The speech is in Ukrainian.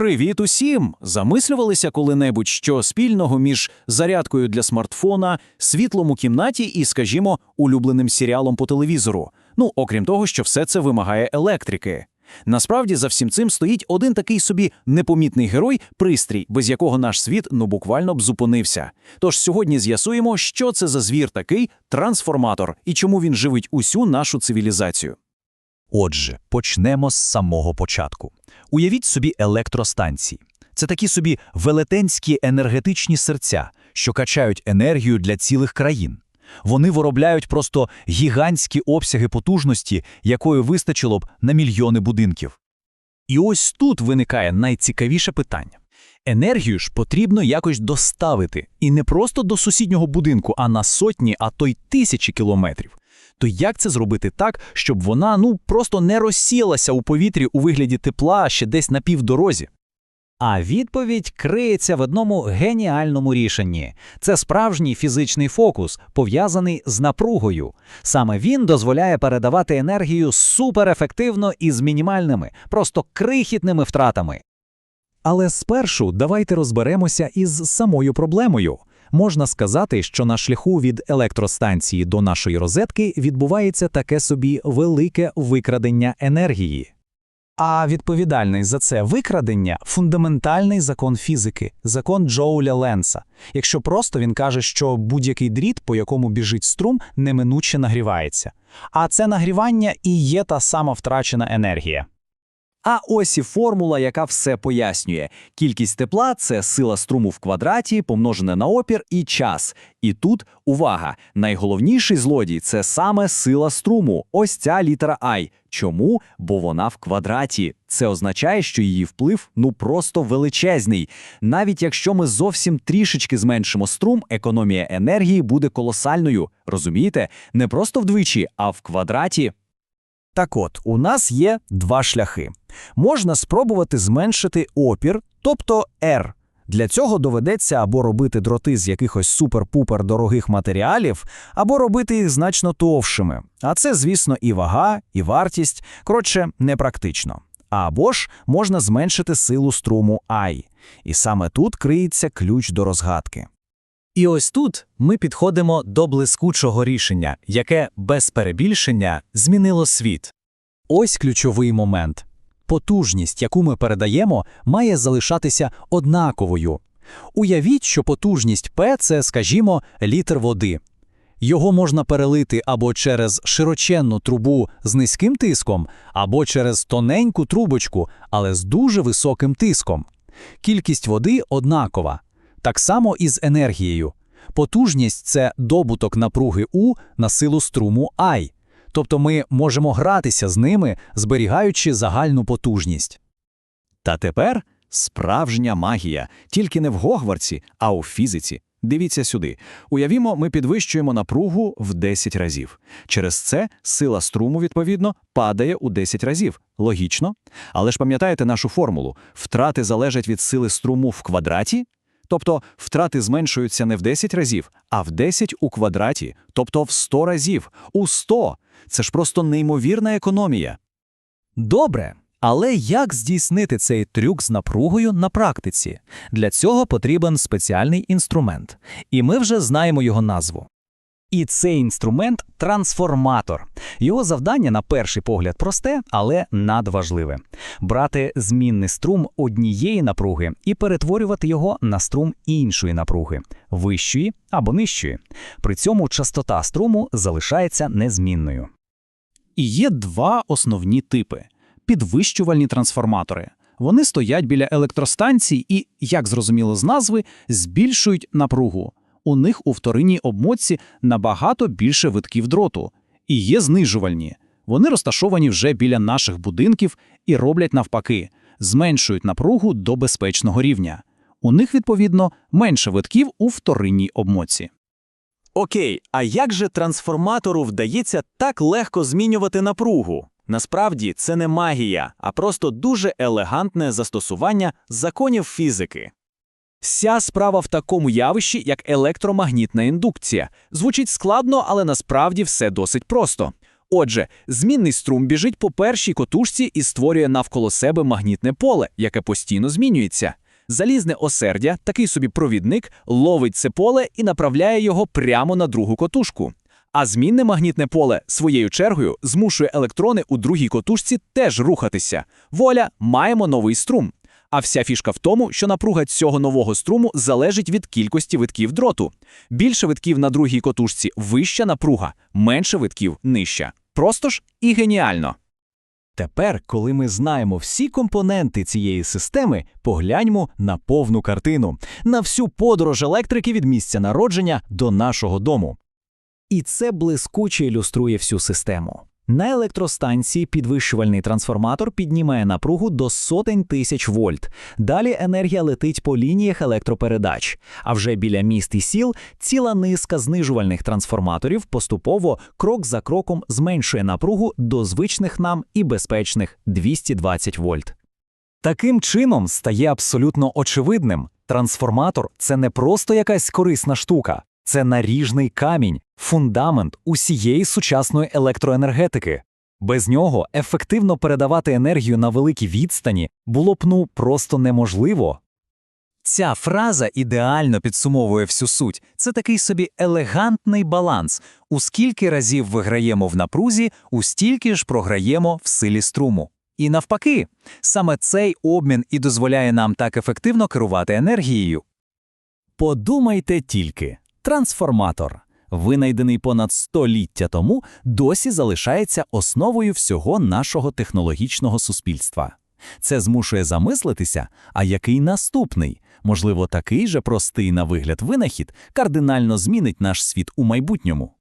Привіт усім! Замислювалися коли-небудь, що спільного між зарядкою для смартфона, світлом у кімнаті і, скажімо, улюбленим серіалом по телевізору. Ну, окрім того, що все це вимагає електрики. Насправді за всім цим стоїть один такий собі непомітний герой, пристрій, без якого наш світ ну буквально б зупинився. Тож сьогодні з'ясуємо, що це за звір такий трансформатор і чому він живить усю нашу цивілізацію. Отже, почнемо з самого початку. Уявіть собі електростанції. Це такі собі велетенські енергетичні серця, що качають енергію для цілих країн. Вони виробляють просто гігантські обсяги потужності, якої вистачило б на мільйони будинків. І ось тут виникає найцікавіше питання. Енергію ж потрібно якось доставити, і не просто до сусіднього будинку, а на сотні, а то й тисячі кілометрів. То як це зробити так, щоб вона ну просто не розсіялася у повітрі у вигляді тепла ще десь на півдорозі? А відповідь криється в одному геніальному рішенні. Це справжній фізичний фокус, пов'язаний з напругою. Саме він дозволяє передавати енергію суперефективно і з мінімальними, просто крихітними втратами. Але спершу давайте розберемося із самою проблемою. Можна сказати, що на шляху від електростанції до нашої розетки відбувається таке собі велике викрадення енергії. А відповідальний за це викрадення фундаментальний закон фізики, закон Джоуля Ленса. Якщо просто він каже, що будь-який дріт, по якому біжить струм, неминуче нагрівається. А це нагрівання і є та сама втрачена енергія. А ось і формула, яка все пояснює. Кількість тепла це сила струму в квадраті, помножене на опір і час. І тут увага! Найголовніший злодій це саме сила струму. Ось ця літера I. Чому? Бо вона в квадраті. Це означає, що її вплив ну просто величезний. Навіть якщо ми зовсім трішечки зменшимо струм, економія енергії буде колосальною. Розумієте? Не просто вдвічі, а в квадраті. Так от, у нас є два шляхи. Можна спробувати зменшити опір, тобто R. Для цього доведеться або робити дроти з якихось супер-пупер дорогих матеріалів, або робити їх значно товшими. А це, звісно, і вага, і вартість, коротше, непрактично. Або ж можна зменшити силу струму I. І саме тут криється ключ до розгадки. І ось тут ми підходимо до блискучого рішення, яке без перебільшення змінило світ. Ось ключовий момент. Потужність, яку ми передаємо, має залишатися однаковою. Уявіть, що потужність P – це, скажімо, літр води. Його можна перелити або через широченну трубу з низьким тиском, або через тоненьку трубочку, але з дуже високим тиском. Кількість води однакова. Так само і з енергією. Потужність це добуток напруги У на силу струму I. Тобто ми можемо гратися з ними, зберігаючи загальну потужність. Та тепер справжня магія, тільки не в Гогвартсі, а у фізиці. Дивіться сюди. Уявімо, ми підвищуємо напругу в 10 разів. Через це сила струму, відповідно, падає у 10 разів. Логічно. Але ж пам'ятаєте нашу формулу: втрати залежать від сили струму в квадраті? Тобто втрати зменшуються не в 10 разів, а в 10 у квадраті, тобто в 100 разів, у 100. Це ж просто неймовірна економія. Добре, але як здійснити цей трюк з напругою на практиці? Для цього потрібен спеціальний інструмент, і ми вже знаємо його назву. І цей інструмент трансформатор. Його завдання, на перший погляд, просте, але надважливе брати змінний струм однієї напруги і перетворювати його на струм іншої напруги, вищої або нижчої. При цьому частота струму залишається незмінною. І є два основні типи підвищувальні трансформатори. Вони стоять біля електростанцій і, як зрозуміло з назви, збільшують напругу. У них у вторинній обмотці набагато більше витків дроту. І є знижувальні. Вони розташовані вже біля наших будинків і роблять навпаки, зменшують напругу до безпечного рівня. У них, відповідно, менше витків у вторинній обмотці. Окей, а як же трансформатору вдається так легко змінювати напругу? Насправді це не магія, а просто дуже елегантне застосування законів фізики. Вся справа в такому явищі, як електромагнітна індукція. Звучить складно, але насправді все досить просто. Отже, змінний струм біжить по першій котушці і створює навколо себе магнітне поле, яке постійно змінюється. Залізне осердя, такий собі провідник, ловить це поле і направляє його прямо на другу котушку. А змінне магнітне поле своєю чергою змушує електрони у другій котушці теж рухатися. Воля, маємо новий струм. А вся фішка в тому, що напруга цього нового струму залежить від кількості витків дроту. Більше витків на другій котушці вища напруга, менше витків нижча. Просто ж і геніально. Тепер, коли ми знаємо всі компоненти цієї системи, погляньмо на повну картину, на всю подорож електрики від місця народження до нашого дому. І це блискуче ілюструє всю систему. На електростанції підвищувальний трансформатор піднімає напругу до сотень тисяч вольт. Далі енергія летить по лініях електропередач. А вже біля міст і сіл ціла низка знижувальних трансформаторів поступово крок за кроком зменшує напругу до звичних нам і безпечних 220 вольт. Таким чином стає абсолютно очевидним: трансформатор це не просто якась корисна штука, це наріжний камінь, фундамент усієї сучасної електроенергетики. Без нього ефективно передавати енергію на великі відстані було б ну просто неможливо. Ця фраза ідеально підсумовує всю суть. Це такий собі елегантний баланс. У скільки разів виграємо в напрузі, у стільки ж програємо в силі струму. І навпаки, саме цей обмін і дозволяє нам так ефективно керувати енергією. Подумайте тільки, трансформатор, винайдений понад століття тому, досі залишається основою всього нашого технологічного суспільства. Це змушує замислитися, а який наступний, можливо, такий же простий на вигляд винахід кардинально змінить наш світ у майбутньому.